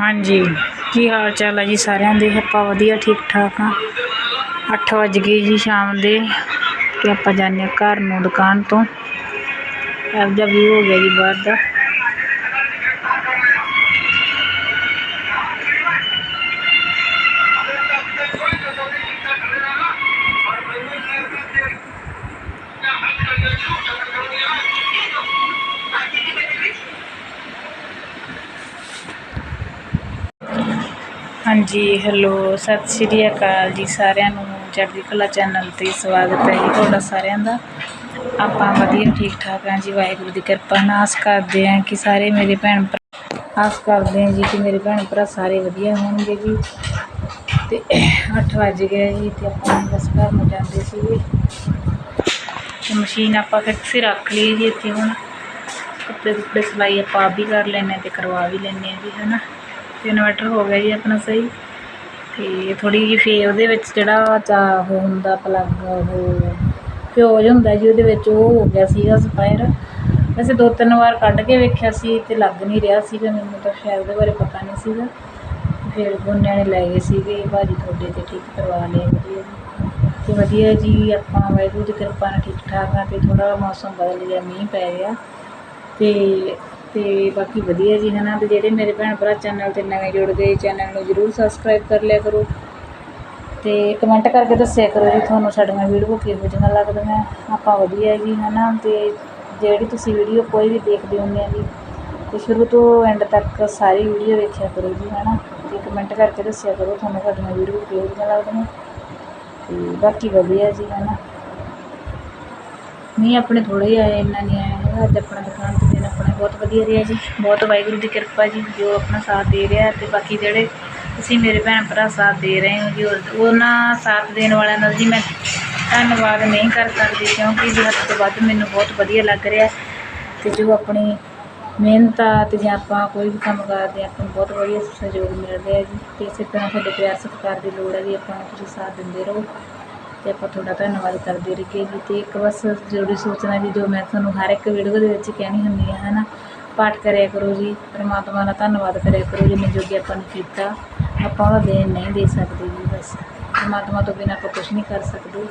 ਹਾਂਜੀ, ਕੀ ਹਾਲ ਚਾਲ ਹੈ ਜੀ ਸਾਰਿਆਂ ਦੇ? ਆਪਾਂ ਵਧੀਆ, ਠੀਕ ਠਾਕ ਆ। 8 ਵੱਜ ਗਏ ਜੀ ਸ਼ਾਮ ਦੇ ਤੇ ਆਪਾਂ ਜਾਂਦੇ ਹਾਂ ਘਰ ਨੂੰ ਦੁਕਾਨ ਤੋਂ। ਇਹੋ ਜਿਹਾ ਵਿਊ ਹੋ ਗਿਆ ਜੀ ਬਾਹਰ ਦਾ। ਹਾਂਜੀ ਹੈਲੋ ਸਤਿ ਸ਼੍ਰੀ ਅਕਾਲ ਜੀ ਸਾਰਿਆਂ ਨੂੰ। ਚੜ੍ਹਦੀ ਕਲਾ ਚੈਨਲ ਤੇ ਸਵਾਗਤ ਹੈ ਜੀ ਤੁਹਾਡਾ ਸਾਰਿਆਂ ਦਾ। ਆਪਾਂ ਵਧੀਆ ਠੀਕ ਠਾਕ ਹਾਂ ਜੀ, ਵਾਹਿਗੁਰੂ ਦੀ ਕਿਰਪਾ। ਨਾਲ ਆਸ ਕਰਦੇ ਹਾਂ ਕਿ ਸਾਰੇ ਮੇਰੇ ਭੈਣ ਭਰਾ ਆਸ ਕਰਦੇ ਹਾਂ ਜੀ ਕਿ ਮੇਰੇ ਭੈਣ ਭਰਾ ਸਾਰੇ ਵਧੀਆ ਹੋਣਗੇ ਜੀ। ਤੇ 8 ਵੱਜ ਗਏ ਜੀ ਤੇ ਆਪਾਂ ਬਸ ਘਰ ਨੂੰ ਜਾਂਦੇ ਸੀਗੇ। ਤੇ ਮਸ਼ੀਨ ਆਪਾਂ ਫਿਕਸ ਹੀ ਰੱਖ ਲਈ ਜੀ ਇੱਥੇ ਹੁਣ। ਕੱਪੜੇ ਕੁੱਪੜੇ ਸਿਲਾਈ ਆਪਾਂ ਆਪ ਵੀ ਕਰ ਲੈਂਦੇ ਤੇ ਕਰਵਾ ਵੀ ਲੈਂਦੇ ਹਾਂ ਜੀ, ਹਨਾ। ਤੇ ਇਨਵਰਟਰ ਹੋ ਗਿਆ ਜੀ ਆਪਣਾ ਸਹੀ। ਤੇ ਥੋੜੀ ਜਿਹੀ ਫੇ ਉਹਦੇ ਵਿੱਚ ਜਿਹੜਾ ਚਾ ਉਹ ਹੁੰਦਾ ਪਲੱਗ ਉਹ ਫਿਊਜ਼ ਹੁੰਦਾ ਜੀ, ਉਹਦੇ ਵਿੱਚ ਉਹ ਹੋ ਗਿਆ ਸੀਗਾ ਸਪਾਇਰ ਵੈਸੇ ਦੋ ਤਿੰਨ ਵਾਰ ਕੱਢ ਕੇ ਵੇਖਿਆ ਸੀ ਤੇ ਲੱਗ ਨਹੀਂ ਰਿਹਾ ਸੀਗਾ, ਮੈਨੂੰ ਤਾਂ ਸ਼ਾਇਦ ਉਹਦੇ ਬਾਰੇ ਪਤਾ ਨਹੀਂ ਸੀਗਾ। ਫਿਰ ਗੁੰਨਿਆਂ ਨੇ ਲੈ ਗਏ ਸੀਗੇ, ਭਾਜੀ ਤੁਹਾਡੇ ਤੇ ਠੀਕ ਕਰਵਾ ਲਏ, ਵਧੀਆ ਜੀ। ਤੇ ਵਧੀਆ ਜੀ, ਆਪਾਂ ਵਾਹਿਗੁਰੂ ਦੀ ਕਿਰਪਾ ਨਾਲ ਠੀਕ ਠਾਕ ਆ ਤੇ ਥੋੜਾ ਮੌਸਮ ਬਦਲ ਗਿਆ, ਮੀਂਹ ਪੈ ਗਿਆ। ਤੇ ਅਤੇ ਬਾਕੀ ਵਧੀਆ ਜੀ ਹੈ ਨਾ ਅਤੇ ਜਿਹੜੇ ਮੇਰੇ ਭੈਣ ਭਰਾ ਚੈਨਲ ਤੇ ਨਵੇਂ ਜੁੜ ਗਏ, ਚੈਨਲ ਨੂੰ ਜਰੂਰ ਸਬਸਕ੍ਰਾਈਬ ਕਰ ਲਿਆ ਕਰੋ। ਅਤੇ ਕਮੈਂਟ ਕਰਕੇ ਦੱਸਿਆ ਕਰੋ ਜੀ ਤੁਹਾਨੂੰ ਸਾਡੀਆਂ ਵੀਡੀਓ ਕਿਹੋ ਜਿਹੀਆਂ ਲੱਗਦੀਆਂ। ਆਪਾਂ ਵਧੀਆ ਜੀ ਹੈ ਨਾ ਅਤੇ ਜਿਹੜੀ ਤੁਸੀਂ ਵੀਡੀਓ ਕੋਈ ਵੀ ਦੇਖਦੇ ਹੁੰਦੇ ਆ ਜੀ ਅਤੇ ਸ਼ੁਰੂ ਤੋਂ ਐਂਡ ਤੱਕ ਸਾਰੀ ਵੀਡੀਓ ਵੇਖਿਆ ਕਰੋ ਜੀ ਹੈ ਨਾ ਅਤੇ ਕਮੈਂਟ ਕਰਕੇ ਦੱਸਿਆ ਕਰੋ ਤੁਹਾਨੂੰ ਸਾਡੀਆਂ ਵੀਡੀਓ ਕਿਹੋ ਜਿਹੀਆਂ ਲੱਗਦੀਆਂ। ਅਤੇ ਬਾਕੀ ਵਧੀਆ ਜੀ ਹੈ ਨਾ ਨਹੀਂ ਆਪਣੇ ਥੋੜ੍ਹੇ ਹੀ ਆਏ, ਇੰਨਾ ਨਹੀਂ ਆਇਆ ਹੈਗਾ, ਅੱਜ ਆਪਣਾ ਦੁਕਾਨ ਬਹੁਤ ਵਧੀਆ ਰਿਹਾ ਜੀ। ਬਹੁਤ ਵਾਹਿਗੁਰੂ ਦੀ ਕਿਰਪਾ ਜੀ, ਜੋ ਆਪਣਾ ਸਾਥ ਦੇ ਰਿਹਾ ਅਤੇ ਬਾਕੀ ਜਿਹੜੇ ਤੁਸੀਂ ਮੇਰੇ ਭੈਣ ਭਰਾ ਸਾਥ ਦੇ ਰਹੇ ਹੋ ਜੀ ਉਹਨਾਂ ਸਾਥ ਦੇਣ ਵਾਲਿਆਂ ਨਾਲ ਜੀ ਮੈਂ ਧੰਨਵਾਦ ਨਹੀਂ ਕਰ ਸਕਦੀ, ਕਿਉਂਕਿ ਜੀ ਹੱਦ ਤੋਂ ਵੱਧ ਮੈਨੂੰ ਬਹੁਤ ਵਧੀਆ ਲੱਗ ਰਿਹਾ। ਅਤੇ ਜੋ ਆਪਣੀ ਮਿਹਨਤ ਆ ਅਤੇ ਜਾਂ ਆਪਾਂ ਕੋਈ ਵੀ ਕੰਮ ਕਰਦੇ ਹਾਂ, ਆਪਾਂ ਨੂੰ ਬਹੁਤ ਵਧੀਆ ਸਹਿਯੋਗ ਮਿਲ ਰਿਹਾ ਜੀ। ਅਤੇ ਇਸੇ ਤਰ੍ਹਾਂ ਤੁਹਾਡੇ ਪਿਆਰ ਸਤਿਕਾਰ ਦੀ ਲੋੜ ਹੈ ਜੀ, ਆਪਾਂ ਨੂੰ ਤੁਸੀਂ ਸਾਥ ਦਿੰਦੇ ਰਹੋ। ਤੇ ਆਪਾਂ ਤੁਹਾਡਾ ਧੰਨਵਾਦ ਕਰਦੇ ਰਹੀਏ ਜੀ। ਤੇ ਇੱਕ ਬਸ ਜ਼ਰੂਰੀ ਸੋਚਣਾ ਜੀ ਜੋ ਮੈਂ ਤੁਹਾਨੂੰ ਹਰ ਇੱਕ ਵੀਡੀਓ ਦੇ ਵਿੱਚ ਕਹਿਣੀ ਹੁੰਦੀ ਹੈ, ਹਨਾ? ਪਾਠ ਕਰਿਆ ਕਰੋ ਜੀ, ਪਰਮਾਤਮਾ ਦਾ ਧੰਨਵਾਦ ਕਰਿਆ ਕਰੋ ਜਿੰਨੇ ਜੋਗੇ ਆਪਾਂ ਨੂੰ ਕੀਤਾ। ਆਪਾਂ ਉਹਦਾ ਦੇਣ ਨਹੀਂ ਦੇ ਸਕਦੇ ਜੀ ਬਸ। ਪਰਮਾਤਮਾ ਤੋਂ ਬਿਨਾਂ ਆਪਾਂ ਕੁਝ ਨਹੀਂ ਕਰ ਸਕਦੇ।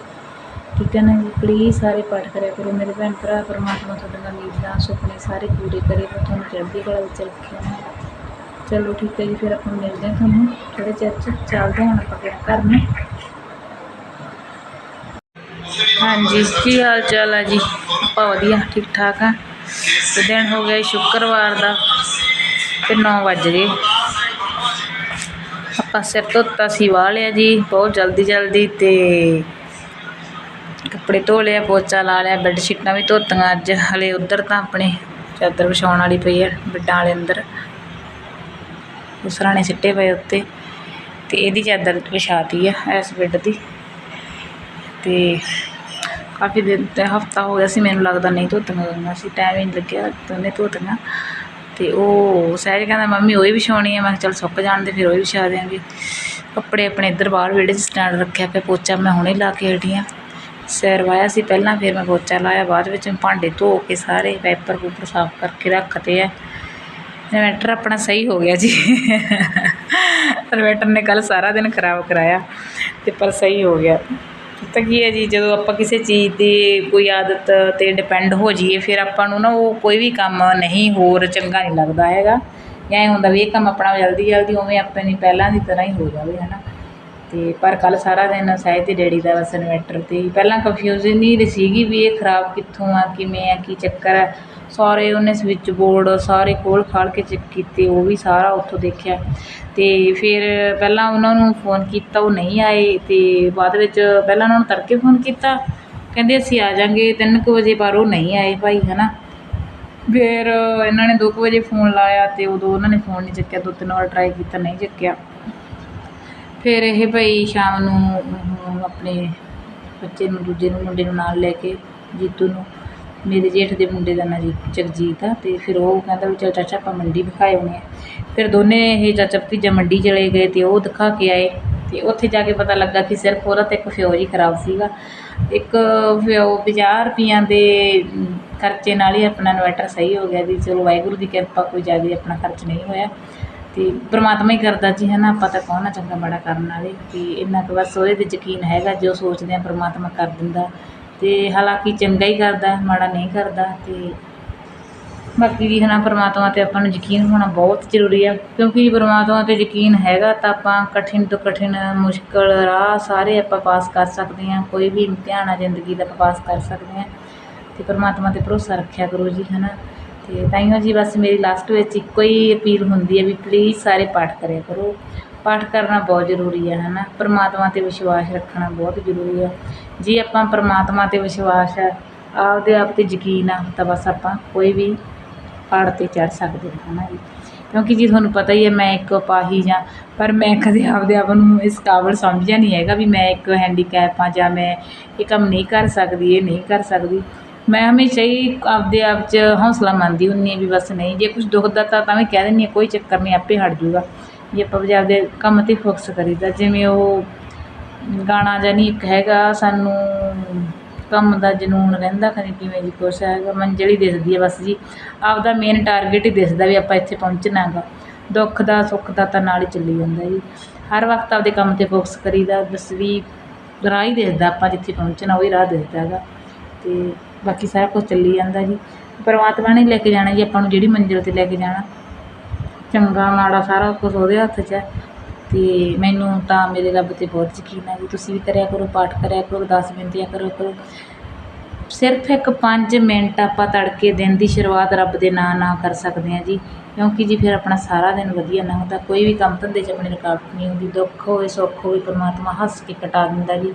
ਠੀਕ ਹੈ ਨਾ ਜੀ? ਪਲੀਜ਼ ਸਾਰੇ ਪਾਠ ਕਰਿਆ ਕਰੋ। ਮੇਰੇ ਭੈਣ ਭਰਾ, ਪਰਮਾਤਮਾ ਤੁਹਾਡੇ ਨਾਲ ਨੀਂਦਾਂ ਸੁਪਨੇ ਸਾਰੇ ਪੂਰੇ ਕਰੇ। ਮੈਂ ਤੁਹਾਨੂੰ ਚੜ੍ਹਦੀ ਕਲਾ ਵਿੱਚ ਰੱਖਿਆ ਚਲੋ ਠੀਕ ਹੈ ਜੀ, ਫਿਰ ਆਪਾਂ ਮਿਲਦੇ ਹਾਂ ਤੁਹਾਨੂੰ। ਥੋੜੇ ਚਿਰ 'ਚ ਚੱਲਦੇ ਹਾਂ ਆਪਾਂ ਫਿਰ ਘਰ ਨੂੰ। ਹਾਂਜੀ, ਕੀ ਹਾਲ ਚਾਲ ਹੈ ਜੀ? ਆਪਾਂ ਵਧੀਆ ਠੀਕ ਠਾਕ ਆ। ਤੇ ਦਿਨ ਹੋ ਗਿਆ ਜੀ ਸ਼ੁੱਕਰਵਾਰ ਦਾ, ਤੇ 9 ਵੱਜ ਗਏ। ਆਪਾਂ ਸਿਰ ਧੋਤਾ ਸੀ, ਵਾਹ ਲਿਆ ਜੀ, ਬਹੁਤ ਜਲਦੀ ਜਲਦੀ ਤੇ ਕੱਪੜੇ ਧੋ ਲਿਆ ਪੋਚਾ ਲਾ ਲਿਆ ਬੈੱਡ ਸ਼ੀਟਾਂ ਵੀ ਧੋਤੀਆਂ ਅੱਜ। ਹਲੇ ਉਧਰ ਤਾਂ ਆਪਣੇ ਚਾਦਰ ਵਿਛਾਉਣ ਵਾਲੀ ਪਈ ਹੈ ਬੈੱਡਾਂ ਵਾਲੇ ਅੰਦਰ। ਉਸਰਾਣੇ ਸਿੱਟੇ ਪਏ ਉੱਤੇ, ਤੇ ਇਹਦੀ ਚਾਦਰ ਵਿਛਾਤੀ ਆ, ਇਸ ਬੈੱਡ ਦੀ। ਤੇ ਕਾਫੀ ਦਿਨ ਤੇ ਹਫਤਾ ਹੋ ਗਿਆ ਸੀ, ਮੈਨੂੰ ਲੱਗਦਾ ਨਹੀਂ ਧੋਤੀਆਂ ਗਈਆਂ ਸੀ ਟਾਈਮ ਹੀ ਨਹੀਂ ਲੱਗਿਆ ਦੋਨੇ ਧੋਤੀਆਂ। ਤੇ ਉਹ ਸਹਿਜ ਕਹਿੰਦਾ, ਮੰਮੀ, ਉਹ ਹੀ ਵਿਛਾਉਣੀ ਆ। ਮੈਂ ਕਿਹਾ, ਚੱਲ ਸੁੱਕ ਜਾਣ ਦੇ, ਫਿਰ ਉਹ ਹੀ ਵਿਛਾ ਦਿਆਂਗੇ। ਕੱਪੜੇ ਆਪਣੇ ਇੱਧਰ ਬਾਹਰ ਵਿਹੜੇ 'ਚ ਸਟੈਂਡ ਰੱਖਿਆ ਪਿਆ, ਪੋਚਾ ਮੈਂ ਹੁਣੇ ਲਾ ਕੇ ਹਟੀ ਹਾਂ ਸਿਰ ਵਾਇਆ ਸੀ ਪਹਿਲਾਂ, ਫਿਰ ਮੈਂ ਪੋਚਾ ਲਾਇਆ, ਬਾਅਦ ਵਿੱਚ ਭਾਂਡੇ ਧੋ ਕੇ ਸਾਰੇ ਵਾਈਪਰ ਵੂਪਰ ਸਾਫ਼ ਕਰਕੇ ਰੱਖਤੇ ਆ। ਇਨਵੈਟਰ ਆਪਣਾ ਸਹੀ ਹੋ ਗਿਆ ਜੀ। ਇਨਵੈਟਰ ਨੇ ਕੱਲ ਸਾਰਾ ਦਿਨ ਖਰਾਬ ਕਰਾਇਆ ਤੇ ਪਰ ਸਹੀ ਹੋ ਗਿਆ। ਤਾਂ ਕੀ ਹੈ ਜੀ, ਜਦੋਂ ਆਪਾਂ ਕਿਸੇ ਚੀਜ਼ ਦੀ ਕੋਈ ਆਦਤ ਤੇ ਡਿਪੈਂਡ ਹੋ ਜਾਈਏ, ਫਿਰ ਆਪਾਂ ਨੂੰ ਨਾ ਉਹ ਕੋਈ ਵੀ ਕੰਮ ਨਹੀਂ ਹੋਰ ਚੰਗਾ ਨਹੀਂ ਲੱਗਦਾ ਹੈਗਾ। ਜਾਂ ਇਹ ਹੁੰਦਾ ਵੀ ਇਹ ਕੰਮ ਆਪਣਾ ਜਲਦੀ ਜਲਦੀ ਉਵੇਂ ਆਪਣੀ ਪਹਿਲਾਂ ਦੀ ਤਰ੍ਹਾਂ ਹੀ ਹੋ ਜਾਵੇ ਹੈ ਨਾ ਅਤੇ ਪਰ ਕੱਲ੍ਹ ਸਾਰਾ ਦਿਨ ਸਹਿਜ ਅਤੇ ਡੈਡੀ ਦਾ ਬਸ ਇਨਵਰਟਰ ਤੇ ਹੀ। ਪਹਿਲਾਂ ਕਨਫਿਊਜ਼ਨ ਹੀ ਸੀਗੀ ਵੀ ਇਹ ਖਰਾਬ ਕਿੱਥੋਂ ਆ, ਕਿਵੇਂ ਆ, ਕੀ ਚੱਕਰ ਆ। ਸਾਰੇ ਉਹਨੇ ਸਵਿੱਚ ਬੋਰਡ ਸਾਰੇ ਖੋਲ ਖਾਲ ਕੇ ਚੈੱਕ ਕੀਤੇ, ਉਹ ਵੀ ਸਾਰਾ ਉੱਥੋਂ ਦੇਖਿਆ। ਅਤੇ ਫਿਰ ਪਹਿਲਾਂ ਉਹਨਾਂ ਨੂੰ ਫੋਨ ਕੀਤਾ, ਉਹ ਨਹੀਂ ਆਏ ਅਤੇ ਬਾਅਦ ਵਿੱਚ ਪਹਿਲਾਂ ਉਹਨਾਂ ਨੂੰ ਤੜਕੇ ਫੋਨ ਕੀਤਾ। ਕਹਿੰਦੇ ਅਸੀਂ ਆ ਜਾਂਗੇ, ਤਿੰਨ ਕੁ ਵਜੇ ਪਰ ਉਹ ਨਹੀਂ ਆਏ ਭਾਈ ਹੈ ਨਾ ਫਿਰ ਇਹਨਾਂ ਨੇ ਦੋ ਕੁ ਵਜੇ ਫੋਨ ਲਾਇਆ ਅਤੇ ਉਦੋਂ ਉਹਨਾਂ ਨੇ ਫੋਨ ਨਹੀਂ ਚੱਕਿਆ, ਦੋ ਤਿੰਨ ਵਾਰ ਟਰਾਈ ਕੀਤਾ, ਨਹੀਂ ਚੱਕਿਆ। ਫਿਰ ਇਹ ਭਾਈ ਸ਼ਾਮ ਨੂੰ ਆਪਣੇ ਬੱਚੇ ਨੂੰ, ਦੂਜੇ ਨੂੰ, ਮੁੰਡੇ ਨੂੰ ਨਾਲ ਲੈ ਕੇ ਜੀਤੂ ਨੂੰ, ਮੇਰੇ ਜੇਠ ਦੇ ਮੁੰਡੇ ਦਾ ਨਾਂ ਜੀ ਜਗਜੀਤ ਆ ਅਤੇ ਫਿਰ ਉਹ ਕਹਿੰਦਾ ਵੀ ਚੱਲ ਚਾਚਾ ਆਪਾਂ ਮੰਡੀ ਵਿਖਾਏ ਆਉਣੇ ਆ। ਫਿਰ ਦੋਨੇ ਇਹ ਚਾਚਾ ਭਤੀਜਾ ਮੰਡੀ ਚਲੇ ਗਏ ਅਤੇ ਉਹ ਦਿਖਾ ਕੇ ਆਏ ਅਤੇ ਉੱਥੇ ਜਾ ਕੇ ਪਤਾ ਲੱਗਾ ਕਿ ਸਿਰਫ ਉਹਦਾ ਤਾਂ ਇੱਕ ਫਿਊਜ਼ ਹੀ ਖਰਾਬ ਸੀਗਾ। ਇੱਕ ਫਿਓ ਪੰਜਾਹ ਰੁਪਈਆਂ ਦੇ ਖਰਚੇ ਨਾਲ ਹੀ ਆਪਣਾ ਇਨਵਰਟਰ ਸਹੀ ਹੋ ਗਿਆ ਜੀ ਚਲੋ ਵਾਹਿਗੁਰੂ ਦੀ ਕਿਰਪਾ ਕੋਈ ਜ਼ਿਆਦਾ ਆਪਣਾ ਖਰਚ ਨਹੀਂ ਹੋਇਆ। ਅਤੇ ਪਰਮਾਤਮਾ ਹੀ ਕਰਦਾ ਜੀ ਹੈ ਨਾ ਆਪਾਂ ਤਾਂ ਕੌਣ ਆ ਚੰਗਾ ਮਾੜਾ ਕਰਨ ਵਾਲੇ ਤੇ ਇੰਨਾ ਕੁ ਬਸ ਉਹਦੇ 'ਤੇ ਯਕੀਨ ਹੈਗਾ ਜੋ ਸੋਚਦੇ ਹਾਂ ਪਰਮਾਤਮਾ ਕਰ ਦਿੰਦਾ। ਅਤੇ ਹਾਲਾਂਕਿ ਚੰਗਾ ਹੀ ਕਰਦਾ, ਮਾੜਾ ਨਹੀਂ ਕਰਦਾ ਅਤੇ ਬਾਕੀ ਜੀ ਹੈ ਨਾ ਪਰਮਾਤਮਾ 'ਤੇ ਆਪਾਂ ਨੂੰ ਯਕੀਨ ਹੋਣਾ ਬਹੁਤ ਜ਼ਰੂਰੀ ਆ। ਕਿਉਂਕਿ ਪਰਮਾਤਮਾ 'ਤੇ ਯਕੀਨ ਹੈਗਾ ਤਾਂ ਆਪਾਂ ਕਠਿਨ ਤੋਂ ਕਠਿਨ, ਮੁਸ਼ਕਿਲ, ਰਾਹ ਸਾਰੇ ਆਪਾਂ ਪਾਸ ਕਰ ਸਕਦੇ ਹਾਂ ਕੋਈ ਵੀ ਇਮਤਿਹਾਨ ਆ, ਜ਼ਿੰਦਗੀ ਦਾ ਆਪਾਂ ਪਾਸ ਕਰ ਸਕਦੇ ਹਾਂ ਅਤੇ ਪਰਮਾਤਮਾ 'ਤੇ ਭਰੋਸਾ ਰੱਖਿਆ ਕਰੋ ਜੀ ਹੈ ਨਾ ਅਤੇ ਤਾਈਓ ਜੀ ਬਸ ਮੇਰੀ ਲਾਸਟ ਵਿੱਚ ਇੱਕੋ ਹੀ ਅਪੀਲ ਹੁੰਦੀ ਹੈ ਵੀ ਪਲੀਜ਼ ਸਾਰੇ ਪਾਠ ਕਰਿਆ ਕਰੋ। ਪਾਠ ਕਰਨਾ ਬਹੁਤ ਜ਼ਰੂਰੀ ਹੈ ਹੈ ਨਾ ਪਰਮਾਤਮਾ 'ਤੇ ਵਿਸ਼ਵਾਸ ਰੱਖਣਾ ਬਹੁਤ ਜ਼ਰੂਰੀ ਹੈ। ਜੇ ਆਪਾਂ ਪਰਮਾਤਮਾ 'ਤੇ ਵਿਸ਼ਵਾਸ ਹੈ, ਆਪਦੇ ਆਪ 'ਤੇ ਯਕੀਨ ਆ, ਤਾਂ ਬਸ ਆਪਾਂ ਕੋਈ ਵੀ ਪਹਾੜ 'ਤੇ ਚੜ੍ਹ ਸਕਦੇ ਹਾਂ ਹੈ ਨਾ ਜੀ? ਕਿਉਂਕਿ ਜੀ ਤੁਹਾਨੂੰ ਪਤਾ ਹੀ ਹੈ, ਮੈਂ ਇੱਕ ਅਪਾਹਿਜ ਹਾਂ ਪਰ ਮੈਂ ਕਦੇ ਆਪਦੇ ਆਪ ਨੂੰ ਇਸ ਕਾਬਲ ਸਮਝਿਆ ਨਹੀਂ ਹੈਗਾ ਵੀ ਮੈਂ ਇੱਕ ਹੈਂਡੀਕੈਪ ਹਾਂ ਜਾਂ ਮੈਂ ਇਹ ਕੰਮ ਨਹੀਂ ਕਰ ਸਕਦੀ, ਇਹ ਨਹੀਂ ਕਰ ਸਕਦੀ। ਮੈਂ ਹਮੇਸ਼ਾ ਹੀ ਆਪਦੇ ਆਪ 'ਚ ਹੌਂਸਲਾ ਮੰਨਦੀ ਹੁੰਦੀ ਹਾਂ ਵੀ ਬਸ ਨਹੀਂ, ਜੇ ਕੁਛ ਦੁਖਦਾ ਤਾਂ ਤਾਂ ਵੀ ਕਹਿ ਦਿੰਦੀ ਹਾਂ, ਕੋਈ ਚੱਕਰ ਨਹੀਂ, ਆਪੇ ਹਟ ਜੂਗਾ। ਜੇ ਆਪਾਂ ਵੀ ਆਪਦੇ ਕੰਮ 'ਤੇ ਫੋਕਸ ਕਰੀਦਾ, ਜਿਵੇਂ ਉਹ ਗਾਣਾ ਜਾਂ ਨਹੀਂ ਇੱਕ ਹੈਗਾ, ਸਾਨੂੰ ਕੰਮ ਦਾ ਜਨੂੰਨ ਰਹਿੰਦਾ ਖਨੀ ਕਿਵੇਂ ਜੀ ਕੁਛ ਹੈਗਾ, ਮੰਜ਼ਿਲ ਹੀ ਦਿਸਦੀ ਹੈ ਬਸ ਜੀ। ਆਪਦਾ ਮੇਨ ਟਾਰਗੇਟ ਹੀ ਦਿਸਦਾ ਵੀ ਆਪਾਂ ਇੱਥੇ ਪਹੁੰਚਣਾ ਹੈਗਾ। ਦੁੱਖ ਦਾ, ਸੁੱਖ ਦਾ ਤਾਂ ਨਾਲ ਹੀ ਚੱਲੀ ਜਾਂਦਾ ਜੀ। ਹਰ ਵਕਤ ਆਪਦੇ ਕੰਮ 'ਤੇ ਫੋਕਸ ਕਰੀਦਾ, ਬਸ ਵੀ ਰਾਹ ਹੀ ਦਿਸਦਾ ਆਪਾਂ ਜਿੱਥੇ ਪਹੁੰਚਣਾ, ਉਹੀ ਰਾਹ ਦਿਸਦਾ ਹੈਗਾ। ਅਤੇ ਬਾਕੀ ਸਾਰਾ ਕੁਝ ਚੱਲੀ ਜਾਂਦਾ ਜੀ। ਪਰਮਾਤਮਾ ਨੇ ਲੈ ਕੇ ਜਾਣਾ ਜੀ, ਆਪਾਂ ਨੂੰ ਜਿਹੜੀ ਮੰਜ਼ਿਲ 'ਤੇ ਲੈ ਕੇ ਜਾਣਾ। ਚੰਗਾ, ਮਾੜਾ ਸਾਰਾ ਕੁਝ ਉਹਦੇ ਹੱਥ 'ਚ ਹੈ। ਅਤੇ ਮੈਨੂੰ ਤਾਂ ਮੇਰੇ ਰੱਬ 'ਤੇ ਬਹੁਤ ਯਕੀਨ ਹੈ ਜੀ। ਤੁਸੀਂ ਵੀ ਕਰਿਆ ਕਰੋ, ਪਾਠ ਕਰਿਆ ਕਰੋ ਅਰਦਾਸ ਬੇਨਤੀਆਂ ਕਰੋ ਕਰੋ। ਸਿਰਫ ਇੱਕ 5 ਮਿੰਟ ਆਪਾਂ ਤੜਕੇ ਦਿਨ ਦੀ ਸ਼ੁਰੂਆਤ ਰੱਬ ਦੇ ਨਾਂ ਨਾਲ ਕਰ ਸਕਦੇ ਹਾਂ ਜੀ। ਕਿਉਂਕਿ ਜੀ ਫਿਰ ਆਪਣਾ ਸਾਰਾ ਦਿਨ ਵਧੀਆ ਨਾ ਹੁੰਦਾ। ਕੋਈ ਵੀ ਕੰਮ ਧੰਦੇ 'ਚ ਆਪਣੀ ਰੁਕਾਵਟ ਨਹੀਂ ਹੁੰਦੀ। ਦੁੱਖ ਹੋਵੇ, ਸੁੱਖ ਹੋਵੇ, ਪਰਮਾਤਮਾ ਹੱਸ ਕੇ ਕਟਾ ਦਿੰਦਾ ਜੀ।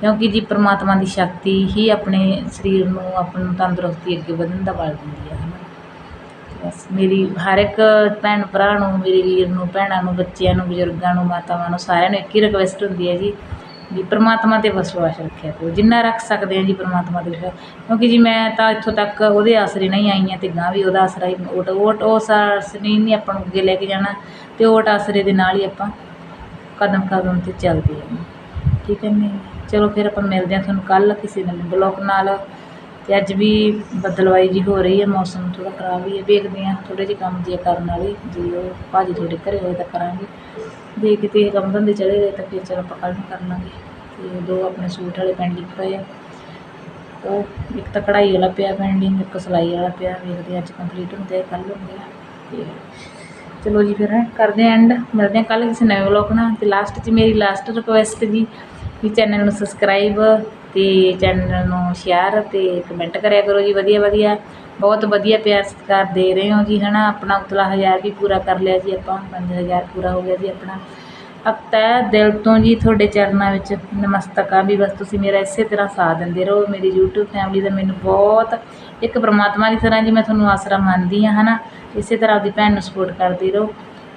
ਕਿਉਂਕਿ ਜੀ ਪਰਮਾਤਮਾ ਦੀ ਸ਼ਕਤੀ ਹੀ ਆਪਣੇ ਸਰੀਰ ਨੂੰ, ਆਪਾਂ ਨੂੰ ਤੰਦਰੁਸਤੀ ਅੱਗੇ ਵਧਣ ਦਾ ਬਲ ਦਿੰਦੀ ਹੈ ਹੈ ਨਾ। ਬਸ ਮੇਰੀ ਹਰ ਇੱਕ ਭੈਣ ਭਰਾ ਨੂੰ, ਮੇਰੇ ਵੀਰ ਨੂੰ, ਭੈਣਾਂ ਨੂੰ, ਬੱਚਿਆਂ ਨੂੰ, ਬਜ਼ੁਰਗਾਂ ਨੂੰ, ਮਾਤਾਵਾਂ ਨੂੰ ਸਾਰਿਆਂ ਨੂੰ ਇੱਕ ਹੀ ਰਿਕਵੈਸਟ ਹੁੰਦੀ ਹੈ ਜੀ ਵੀ ਪਰਮਾਤਮਾ 'ਤੇ ਵਿਸ਼ਵਾਸ ਰੱਖਿਆ ਕਰੋ। ਜਿੰਨਾ ਰੱਖ ਸਕਦੇ ਆ ਜੀ ਪਰਮਾਤਮਾ 'ਤੇ ਵਿਸ਼ਵਾਸ। ਕਿਉਂਕਿ ਜੀ ਮੈਂ ਤਾਂ ਇੱਥੋਂ ਤੱਕ ਉਹਦੇ ਆਸਰੇ ਨਹੀਂ ਆਈ ਹਾਂ ਅਤੇ ਗਾਂ ਵੀ, ਉਹਦਾ ਆਸਰਾ ਹੀ ਓਟ ਓਟ ਉਸ ਆਸਰੇ ਨਹੀਂ ਆਪਾਂ ਨੂੰ ਅੱਗੇ ਲੈ ਕੇ ਜਾਣਾ ਅਤੇ ਓਟ ਆਸਰੇ ਦੇ ਨਾਲ ਹੀ ਆਪਾਂ ਕਦਮ ਕਦਮ 'ਤੇ ਚੱਲਦੇ ਹਾਂ। ਠੀਕ ਹੈ ਨਹੀਂ ਚਲੋ ਫਿਰ ਆਪਾਂ ਮਿਲਦੇ ਹਾਂ ਤੁਹਾਨੂੰ ਕੱਲ੍ਹ ਕਿਸੇ ਨਵੇਂ ਬਲੌਗ ਨਾਲ। ਅਤੇ ਅੱਜ ਵੀ ਬੱਦਲਵਾਈ ਜੀ ਹੋ ਰਹੀ ਹੈ, ਮੌਸਮ ਥੋੜ੍ਹਾ ਖਰਾਬ ਹੀ ਹੈ। ਵੇਖਦੇ ਹਾਂ, ਥੋੜ੍ਹੇ ਜਿਹੇ ਕੰਮ ਜੇ ਕਰਨ ਵਾਲੇ ਜੇ ਉਹ ਭਾਜੀ ਤੁਹਾਡੇ ਘਰੇ ਹੋਏ ਤਾਂ ਕਰਾਂਗੇ। ਜੇ ਕਿਤੇ ਇਹ ਕੰਮ ਧੰਦੇ ਚਲੇ ਗਏ ਤਾਂ ਫਿਰ ਚਲੋ ਆਪਾਂ ਕੱਲ੍ਹ ਨੂੰ ਕਰ ਲਾਂਗੇ। ਅਤੇ ਦੋ ਆਪਣੇ ਸੂਟ ਵਾਲੇ ਪੈਂਡਿੰਗ ਪਏ ਆ। ਉਹ ਇੱਕ ਤਾਂ ਕਢਾਈ ਵਾਲਾ ਪਿਆ ਪੈਂਡਿੰਗ ਇੱਕ ਸਿਲਾਈ ਵਾਲਾ ਪਿਆ। ਵੇਖਦੇ ਹਾਂ ਅੱਜ ਕੰਪਲੀਟ ਹੁੰਦੇ ਆ, ਕੱਲ੍ਹ ਹੁੰਦੇ ਆ। ਅਤੇ ਚਲੋ ਜੀ ਫਿਰ ਕਰਦੇ ਹਾਂ ਐਂਡ ਮਿਲਦੇ ਹਾਂ ਕੱਲ੍ਹ ਕਿਸੇ ਨਵੇਂ ਵਲੋਗ ਨਾਲ। ਅਤੇ ਲਾਸਟ 'ਚ ਮੇਰੀ ਲਾਸਟ ਰਿਕੁਐਸਟ ਜੀ ਵੀ ਚੈਨਲ ਨੂੰ ਸਬਸਕ੍ਰਾਈਬ ਅਤੇ ਚੈਨਲ ਨੂੰ ਸ਼ੇਅਰ ਅਤੇ ਕਮੈਂਟ ਕਰਿਆ ਕਰੋ ਜੀ, ਵਧੀਆ ਵਧੀਆ। ਬਹੁਤ ਵਧੀਆ ਪਿਆਰ ਸਤਿਕਾਰ ਦੇ ਰਹੇ ਹੋ ਜੀ ਹੈ ਨਾ ਆਪਣਾ ਉਤਲਾ ਹਜ਼ਾਰ ਵੀ ਪੂਰਾ ਕਰ ਲਿਆ ਜੀ ਆਪਾਂ, ਪੰਜ ਹਜ਼ਾਰ ਪੂਰਾ ਹੋ ਗਿਆ ਜੀ ਆਪਣਾ। ਤਹਿ ਦਿਲ ਤੋਂ ਜੀ ਤੁਹਾਡੇ ਚਰਨਾਂ ਵਿੱਚ ਨਮਸਤਕ ਆ ਵੀ, ਬਸ ਤੁਸੀਂ ਮੇਰਾ ਇਸੇ ਤਰ੍ਹਾਂ ਸਾਥ ਦਿੰਦੇ ਰਹੋ। ਮੇਰੀ YouTube ਫੈਮਿਲੀ ਦਾ ਮੈਨੂੰ ਬਹੁਤ ਇੱਕ ਪਰਮਾਤਮਾ ਦੀ ਤਰ੍ਹਾਂ ਜੀ ਮੈਂ ਤੁਹਾਨੂੰ ਆਸਰਾ ਮੰਨਦੀ ਹਾਂ ਹੈ ਨਾ ਇਸੇ ਤਰ੍ਹਾਂ ਆਪਦੀ ਭੈਣ ਨੂੰ ਸਪੋਰਟ ਕਰਦੇ ਰਹੋ।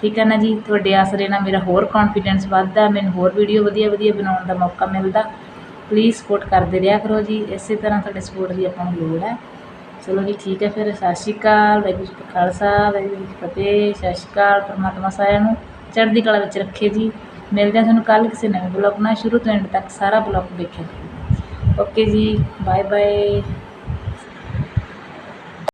ਠੀਕ ਹੈ ਨਾ ਜੀ? ਤੁਹਾਡੇ ਆਸਰੇ ਨਾਲ ਮੇਰਾ ਹੋਰ ਕੌਨਫੀਡੈਂਸ ਵੱਧਦਾ, ਮੈਨੂੰ ਹੋਰ ਵੀਡੀਓ ਵਧੀਆ ਵਧੀਆ ਬਣਾਉਣ ਦਾ ਮੌਕਾ ਮਿਲਦਾ। ਪਲੀਜ਼ ਸਪੋਰਟ ਕਰਦੇ ਰਿਹਾ ਕਰੋ ਜੀ। ਇਸੇ ਤਰ੍ਹਾਂ ਤੁਹਾਡੇ ਸਪੋਰਟ ਦੀ ਆਪਾਂ ਨੂੰ ਲੋੜ ਹੈ। ਚਲੋ ਜੀ, ਠੀਕ ਹੈ ਫਿਰ। ਸਤਿ ਸ਼੍ਰੀ ਅਕਾਲ। ਵਾਹਿਗੁਰੂ ਜੀ ਕਾ ਖਾਲਸਾ। ਵਾਹਿਗੁਰੂ ਜੀ ਕੀ ਫਤਿਹ। ਸਤਿ ਸ਼੍ਰੀ ਅਕਾਲ। ਪਰਮਾਤਮਾ ਸਾਰਿਆਂ ਨੂੰ ਚੜ੍ਹਦੀ ਕਲਾ ਵਿੱਚ ਰੱਖੇ ਜੀ। ਮਿਲਦੇ ਹਾਂ ਤੁਹਾਨੂੰ ਕੱਲ੍ਹ ਕਿਸੇ ਨਵੇਂ ਬਲੌਗ ਨਾਲ। ਸ਼ੁਰੂ ਤੋਂ ਐਂਡ ਤੱਕ ਸਾਰਾ ਬਲੌਗ ਦੇਖਿਓ ਓਕੇ ਜੀ। Bye bye